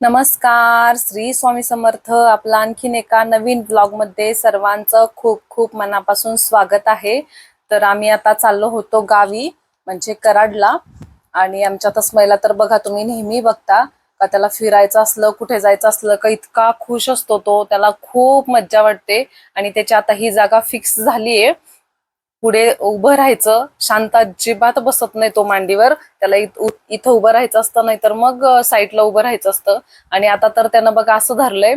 नमस्कार श्री स्वामी समर्थ. आपला आणखीन एका नवीन ब्लॉगमध्ये सर्वांचं खूप खूप मनापासून स्वागत आहे. तर आम्ही आता चाललो होतो गावी म्हणजे कराडला. आणि आमच्या तस्मैला तर बघा तुम्ही नेहमी बघता का त्याला फिरायचं असलं कुठे जायचं असलं का इतका खुश असतो तो त्याला खूप मज्जा वाटते. आणि त्याची आता ही जागा फिक्स झालीये. पुढे उभं राहायचं. शांत अजिबात बसत नाही तो मांडीवर. त्याला इथं उभं राहायचं असतं नाही तर मग साईडला उभं राहायचं असतं. आणि आता तर त्यानं बघा असं धरलंय.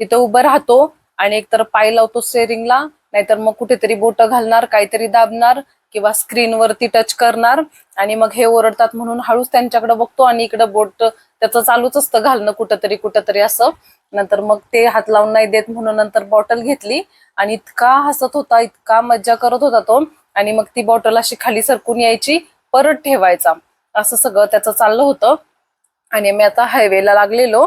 तिथं उभं राहतो आणि एकतर पाय लावतो स्टेअरिंगला नाहीतर मग कुठेतरी बोट घालणार काहीतरी दाबणार किंवा स्क्रीनवरती टच करणार आणि मग हे ओरडतात म्हणून हळूच त्यांच्याकडे बघतो आणि इकडं बोट त्याचं चालूच असतं घालणं कुठंतरी कुठंतरी असं. नंतर मग ते हात लावून नाही देत म्हणून नंतर बॉटल घेतली आणि इतका हसत होता इतका मज्जा करत होता तो. आणि मग ती बॉटल अशी खाली सरकून यायची परत ठेवायचा. असं सगळं त्याचं चाललं होतं. आणि मी आता हायवेला लागलेलो.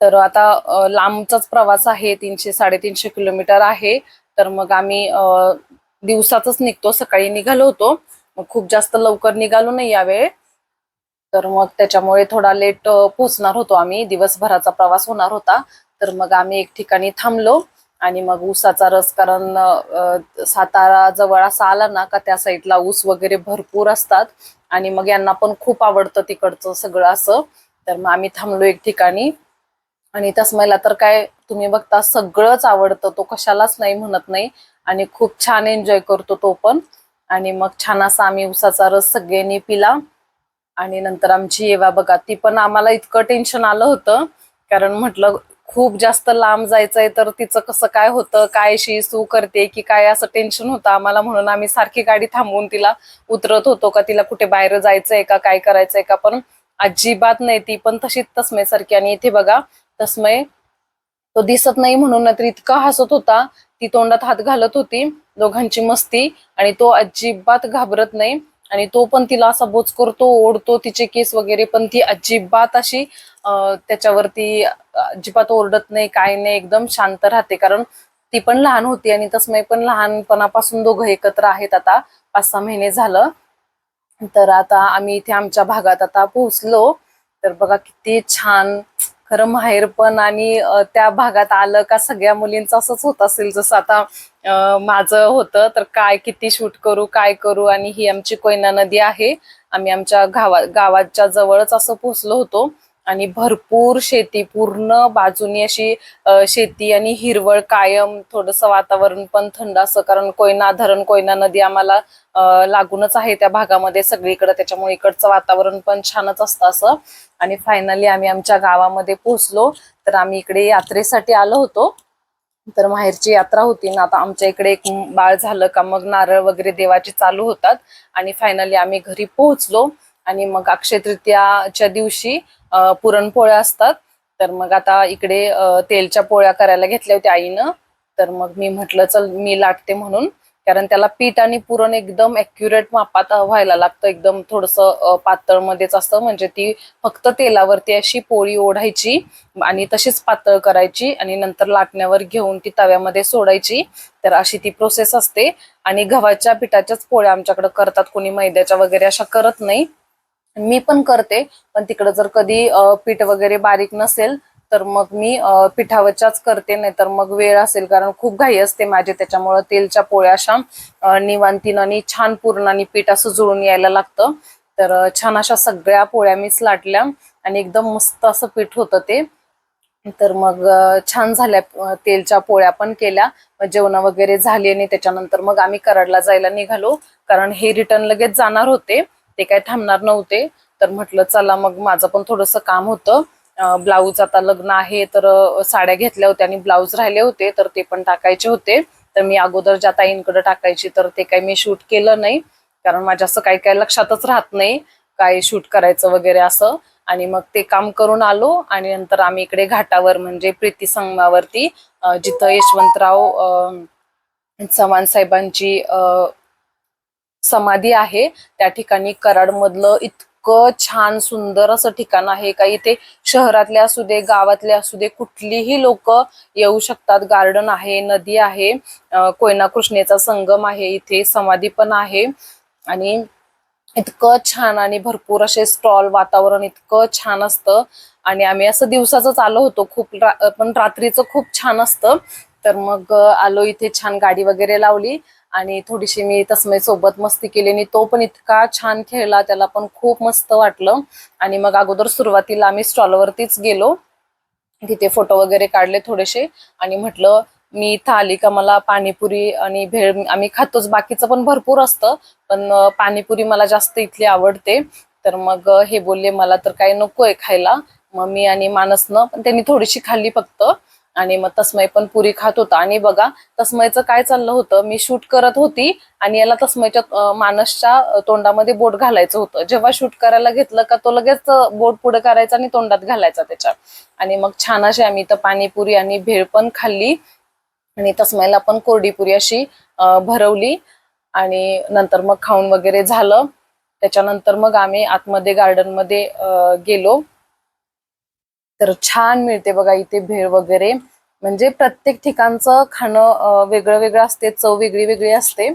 तर आता लांबचाच प्रवास आहे तीनशे साडेतीनशे किलोमीटर आहे. तर मग आम्ही अं, दिवसातच निघतो सकाळी निघालो होतो. मग खूप जास्त लवकर निघालो नाही यावेळी. तर मग त्याच्यामुळे थोडा लेट पोहोचणार होतो आम्ही. दिवसभराचा प्रवास होणार होता. तर मग आम्ही एक ठिकाणी थांबलो आणि मग ऊसाचा रस कारण सातारा जवळ असा आला ना का त्या साईडला ऊस वगैरे भरपूर असतात. आणि मग यांना पण खूप आवडतं तिकडचं सगळं असं. तर मग आम्ही थांबलो एक ठिकाणी. आणि तसमयला तर काय तुम्ही बघता सगळंच आवडतं. तो कशालाच नाही म्हणत नाही. आणि खूप छान एन्जॉय करतो तो पण. आणि मग छान असा आम्ही उसाचा रस सगळ्यांनी पिला. आणि नंतर आमची येवा बघा ती पण आम्हाला इतकं टेन्शन आलं होतं. कारण म्हटलं खूप जास्त लांब जायचंय तर तिचं कसं काय होतं काय शी सू करते की काय असं टेन्शन होतं आम्हाला म्हणून आम्ही सारखी गाडी थांबवून तिला उतरत होतो का तिला कुठे बाहेर जायचंय का काय करायचंय का पण अजिबात नाही ती पण तशीच तस्मय सारखी आणि इथे बघा तस्मय तो दिसत नाही म्हणून तर इतका हसत होता ती तोंडात हात घालत होती दोघांची मस्ती आणि तो अजिबात घाबरत नाही. आणि तो पण तिला असा बोच करतो ओढतो तिचे केस वगैरे पण ती अजिबात अशी त्याच्यावरती अजिबात ओरडत नाही काय नाही एकदम शांत राहते. कारण ती पण लहान होती आणि तसमय पण लहानपणापासून दोघं एकत्र आहेत आता पाच सहा महिने झालं. तर आता आम्ही इथे आमच्या भागात आता पोहोचलो. तर बघा किती छान खरं माहेर पण आणि त्या भागात आलं का सगळ्या मुलींचं असंच होत असेल. जसं आता माझं होतं तर काय किती शूट करू काय करू आणि ही आमची कोयना नदी आहे. आम्ही आमच्या गावा गावाच्या जवळच असं पोहोचलो होतो. आणि भरपूर शेती पूर्ण बाजूनी अशी शेती आणि हिरवळ कायम थोडंसं वातावरण पण थंड असं कारण कोयना धरण कोयना नदी आम्हाला लागूनच आहे त्या भागामध्ये सगळीकडे. त्याच्यामुळे इकडचं वातावरण पण छानच असतं असं. आणि फायनली आम्ही आमच्या गावामध्ये पोहोचलो. तर आम्ही इकडे यात्रेसाठी आलो होतो. तर माहेरची यात्रा होती ना आता आमच्या इकडे एक बाळ झालं का मग नारळ वगैरे देवाचे चालू होतात. आणि फायनली आम्ही घरी पोहोचलो. आणि मग अक्षय तृतीयाच्या दिवशी पुरणपोळ्या असतात. तर मग आता इकडे तेलच्या पोळ्या करायला घेतल्या होत्या आईनं. तर मग मी म्हटलं चल मी लाटते म्हणून. कारण त्याला पीठ आणि पुरण एकदम अॅक्युरेट मापात व्हायला लागतं. एकदम थोडस पातळ मध्येच असतं. म्हणजे ती फक्त तेलावरती अशी पोळी ओढायची आणि तशीच पातळ करायची आणि नंतर लाटण्यावर घेऊन ती तव्यामध्ये सोडायची. तर अशी ती प्रोसेस असते. आणि गव्हाच्या पिठाच्याच पोळ्या आमच्याकडे करतात. कोणी मैद्याच्या वगैरे अशा करत नाही. मी पण करते पण तिकडं जर कधी पीठ वगैरे बारीक नसेल तर मग मी पिठावरच्याच करते नाहीतर मग वेळ असेल कारण खूप घाई असते माझे त्याच्यामुळं तेलच्या पोळ्या अशा निवांतीनं आणि छान पूर्ण आणि पीठ असं जुळून यायला लागतं. तर छान अशा सगळ्या पोळ्या मीच लाटल्या आणि एकदम मस्त असं पीठ होतं ते. तर मग छान झाल्या तेलच्या पोळ्या पण केल्या. जेवण वगैरे झाली आणि त्याच्यानंतर मग आम्ही कराडला जायला निघालो कारण हे रिटर्न लगेच जाणार होते. ते काय थांबणार नव्हते. तर म्हटलं चला मग माझं पण थोडंसं काम होतं. ब्लाऊज आता लग्न आहे तर साड्या घेतल्या होत्या आणि ब्लाऊज राहिले होते तर ते पण टाकायचे होते. तर मी अगोदर ज्या ताईंकडे टाकायची तर ते काही मी शूट केलं नाही. कारण माझ्या असं काही काही लक्षातच राहत नाही काय शूट करायचं वगैरे असं. आणि मग ते काम करून आलो आणि नंतर आम्ही इकडे घाटावर म्हणजे प्रीती संगमावरती जिथं यशवंतराव चव्हाण साहेबांची समाधी आहे. त्या ठिकाणी कराडमधलं इतकं छान सुंदर असं ठिकाण आहे का इथे शहरातले असू दे गावातले असू दे कुठलीही लोक येऊ शकतात. गार्डन आहे नदी आहे कोयना कृष्णेचा संगम आहे इथे समाधी पण आहे. आणि इतकं छान आणि भरपूर असे स्टॉल वातावरण इतकं छान असतं. आणि आम्ही असं दिवसाच आलो होतो. खूप रा- पण रात्रीचं खूप छान असतं. तर मग आलो इथे छान गाडी वगैरे लावली. आणि थोडीशी मी तस्मै म्हणजे सोबत मस्ती केली आणि तो पण इतका छान खेळला त्याला पण खूप मस्त वाटलं. आणि मग अगोदर सुरुवातीला आम्ही स्टॉलवरतीच गेलो. तिथे फोटो वगैरे काढले थोडेसे आणि म्हटलं मी इथं आली का? मला पाणीपुरी आणि भेळ आम्ही खातोच बाकीचं पण भरपूर असतं पण पाणीपुरी मला जास्त इथली आवडते. तर मग हे बोलले मला तर काही नकोय खायला. मग मी आणि मानसनं पण त्यांनी थोडीशी खाल्ली फक्त. आणि मग तस्मय पण पुरी खात होता. आणि बघा तस्मयचं काय चाललं होतं? मी शूट करत होती आणि याला तस्मयच्या मानसच्या तोंडामध्ये बोट घालायचं होतं. जेव्हा शूट करायला घेतलं का तो लगेच बोट पुढे करायचा आणि तोंडात घालायचा त्याच्या आणि मग छान अशी आम्ही तर पाणीपुरी आणि भेळ पण खाल्ली आणि तस्मयला पण कोरडीपुरी अशी भरवली. आणि नंतर मग खाऊन वगैरे झालं. त्याच्यानंतर मग आम्ही आतमध्ये गार्डनमध्ये गेलो. तर छान मिळते बघा इथे भेळ वगैरे. म्हणजे प्रत्येक ठिकाणचं खाणं वेगळं वेगळं असते चव वेगळी वेगळी असते.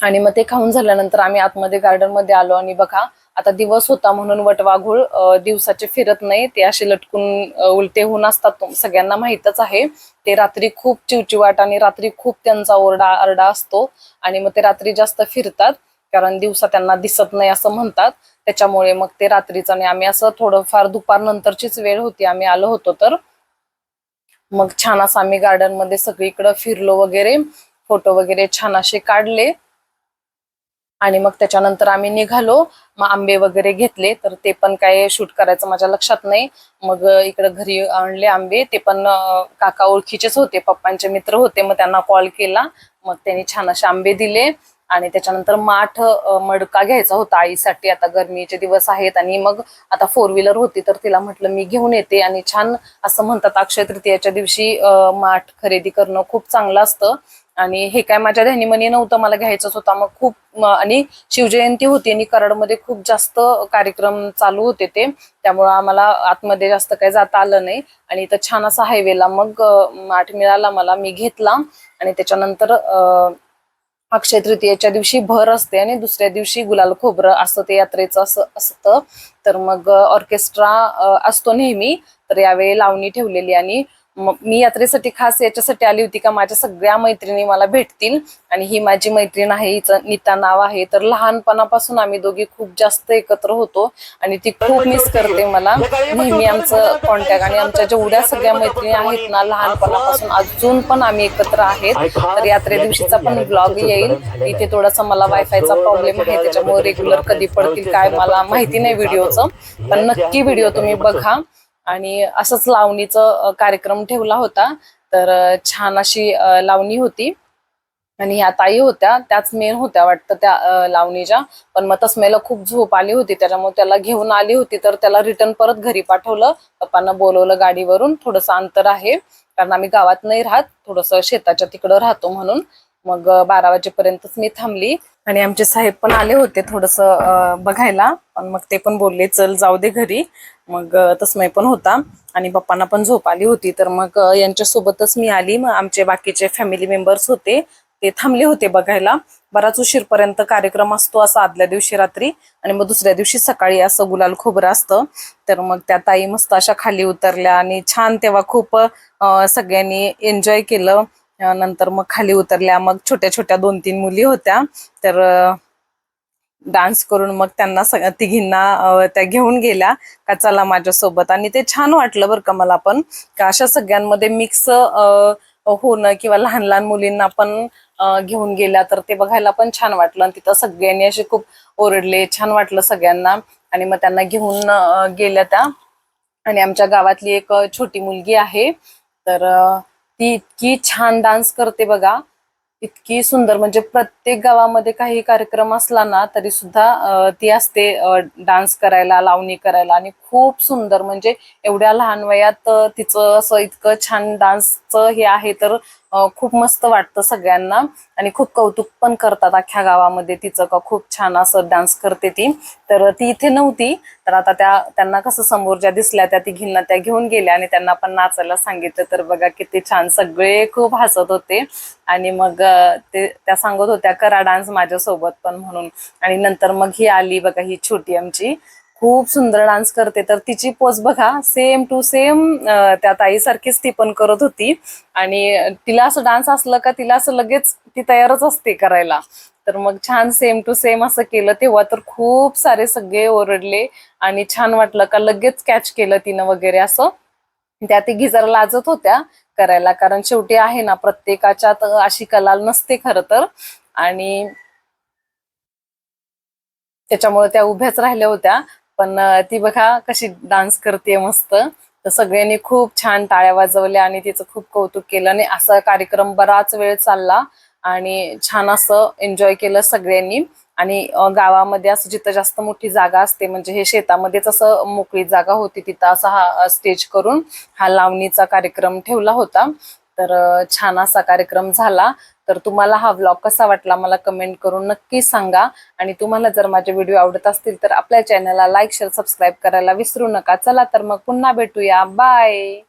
आणि मग ते खाऊन झाल्यानंतर आम्ही आतमध्ये गार्डनमध्ये आलो आणि बघा आता दिवस होता म्हणून वटवाघूळ दिवसाचे फिरत नाही. ते असे लटकून उलटे होऊन असतात सगळ्यांना माहीतच आहे. ते रात्री खूप चिवचिवाट आणि रात्री खूप त्यांचा ओरडा आरडा असतो. आणि मग ते रात्री जास्त फिरतात. कारण दिवसा त्यांना दिसत नाही असं म्हणतात. त्याच्यामुळे मग ते रात्रीचं आणि आम्ही असं थोडंफार दुपार नंतरचीच वेळ होती. आम्ही आलो होतो तर मग छान असं आम्ही गार्डनमध्ये फिरलो वगैरे. फोटो वगैरे छान असे काढले. आणि मग त्याच्यानंतर आम्ही निघालो. मग आंबे वगैरे घेतले. तर ते पण काय शूट करायचं माझ्या लक्षात नाही. मग इकडं घरी आणले आंबे. ते पण काका ओळखीचेच होते. पप्पांचे मित्र होते. मग त्यांना कॉल केला. मग त्यांनी छान असे आंबे दिले. आणि त्याच्यानंतर माठ मडका घ्यायचा होता आईसाठी. आता गरमीचे दिवस आहेत आणि मग आता फोर व्हीलर होती तर तिला म्हटलं मी घेऊन येते. आणि छान असं म्हणतात अक्षय तृतीयाच्या दिवशी माठ खरेदी करणं खूप चांगलं असतं. आणि हे काय माझ्या ध्यानीमनी नव्हतं मला घ्यायचंच होता. मग खूप आणि शिवजयंती होती आणि कराडमध्ये खूप जास्त कार्यक्रम चालू होते ते. त्यामुळं आम्हाला आतमध्ये जास्त काही जाता आलं नाही. आणि इथं छान असा हायवेला मग माठ मिळाला मला मी घेतला. आणि त्याच्यानंतर अक्षय तृतीयेच्या दिवशी भर असते आणि दुसऱ्या दिवशी गुलाल खोबरं असं ते यात्रेचं असं असतं. तर मग ऑर्केस्ट्रा असतो नेहमी. तर यावेळी लावणी ठेवलेली आणि मग मी यात्रेसाठी खास याच्यासाठी आली होती का माझ्या सगळ्या मैत्रिणी मला भेटतील. आणि ही माझी मैत्रीण आहे हिचं नीता नाव आहे. तर लहानपणापासून आम्ही दोघी खूप जास्त एकत्र होतो. आणि ती खूप मिस करते मला. नेहमी आमचं कॉन्टॅक्ट आणि आमच्या जेवढ्या सगळ्या मैत्रिणी आहेत ना लहानपणापासून अजून पण आम्ही एकत्र आहेत. तर यात्रे दिवशीचा पण ब्लॉग येईल. इथे थोडासा मला वायफायचा प्रॉब्लेम आहे. त्याच्यामुळे रेग्युलर कधी पडतील काय मला माहिती नाही व्हिडिओचं पण नक्की व्हिडिओ तुम्ही बघा. आणि असंच लावणीचं कार्यक्रम ठेवला होता. तर छान अशी लावणी होती. आणि ह्या ताई होत्या त्याच मेन होत्या वाटतं त्या लावणीच्या. पण मग तस्मेला खूप झोप आली होती त्याच्यामुळे त्याला घेऊन आली होती. तर त्याला रिटर्न परत घरी पाठवलं. पप्पांना बोलवलं गाडीवरून थोडंसं अंतर आहे. कारण आम्ही गावात नाही राहत थोडंसं शेताच्या तिकडं राहतो म्हणून. मग बारा वाजेपर्यंतच मी थांबली. आणि आमचे साहेब पण आले होते थोडस बघायला. पण मग ते पण बोलले चल जाऊ दे घरी. मग तस्मय पण होता. आणि पप्पांना पण झोप आली होती. तर मग यांच्यासोबतच मी आली. मग आमचे बाकीचे फॅमिली मेंबर्स होते. ते थांबले होते बघायला. बराच उशीरपर्यंत कार्यक्रम असतो असा आदल्या दिवशी रात्री. आणि मग दुसऱ्या दिवशी सकाळी असं गुलाल खोबरं असतं. तर मग त्या ताई मस्त अशा खाली उतरल्या. आणि छान तेव्हा खूप सगळ्यांनी एन्जॉय केलं. नंतर मग खाली उतरल्या मग छोट्या छोट्या दोन तीन मुली होत्या. तर डान्स करून मग त्यांना सग- तिघींना त्या घेऊन गेल्या का चला माझ्यासोबत. आणि ते छान वाटलं बरं का मला पण का अशा सगळ्यांमध्ये मिक्स होणं किंवा लहान लहान मुलींना पण घेऊन गेल्या तर ते बघायला पण छान वाटलं. आणि तिथं सगळ्यांनी असे खूप ओरडले छान वाटलं सगळ्यांना. आणि मग त्यांना घेऊन गेल्या त्या. आणि आमच्या गावातली एक छोटी मुलगी आहे. तर ती इतकी छान डान्स करते बघा. इतकी सुंदर म्हणजे प्रत्येक गावामध्ये काही कार्यक्रम असला ना तरी सुद्धा ती असते डान्स करायला लावणी करायला आणि खूप सुंदर म्हणजे एवढ्या लहान वयात तिचं असं इतकं छान डान्सचं हे आहे तर खूप मस्त वाटतं सगळ्यांना. आणि खूप कौतुक पण करतात अख्ख्या गावामध्ये तिचं का खूप छान असं डान्स करते ती. तर ती इथे नव्हती. तर आता त्या त्यांना कसं समोर ज्या दिसल्या त्या तिघींना त्या घेऊन गेल्या आणि त्यांना पण नाचायला सांगितलं. तर बघा किती छान सगळे खूप हसत होते. आणि मग ते त्या सांगत होत्या करा डान्स माझ्यासोबत पण म्हणून. आणि नंतर मग ही आली बघा ही छोटी आमची. खूप सुंदर डान्स करते. तर तिची पोच बघा सेम टू सेम त्या ताईसारखीच ती पण करत होती. आणि तिला असं डान्स असलं का तिला असं लगेच ती तयारच असते करायला. तर मग छान सेम टू सेम असं केलं तेव्हा तर खूप सारे सगळे ओरडले आणि छान वाटलं का लगेच कॅच केलं तिनं वगैरे असं. त्या ती जरा लाजत होत्या करायला कारण शेवटी आहे ना प्रत्येकाच्यात अशी कला नसते खरं तर. आणि त्याच्यामुळे त्या उभ्याच राहिल्या होत्या. पण ती बघा कशी डान्स करते मस्त. तर सगळ्यांनी खूप छान टाळ्या वाजवल्या आणि तिचं खूप कौतुक केलं आणि असा कार्यक्रम बराच वेळ चालला आणि छान असं एन्जॉय केलं सगळ्यांनी. आणि गावामध्ये असं जिथं जास्त मोठी जागा असते म्हणजे हे शेतामध्येच असं मोकळी जागा होती तिथं असा हा स्टेज करून हा लावणीचा कार्यक्रम ठेवला होता. तर छान असा कार्यक्रम झाला. तर तुम्हाला हा व्लॉग कसा वाटला मला कमेंट करून नक्की सांगा. आणि तुम्हाला जर माझे व्हिडिओ आवडत असतील तर आपल्या चॅनलला लाईक शेअर सबस्क्राईब करायला विसरू नका. चला तर मग पुन्हा भेटूया. बाय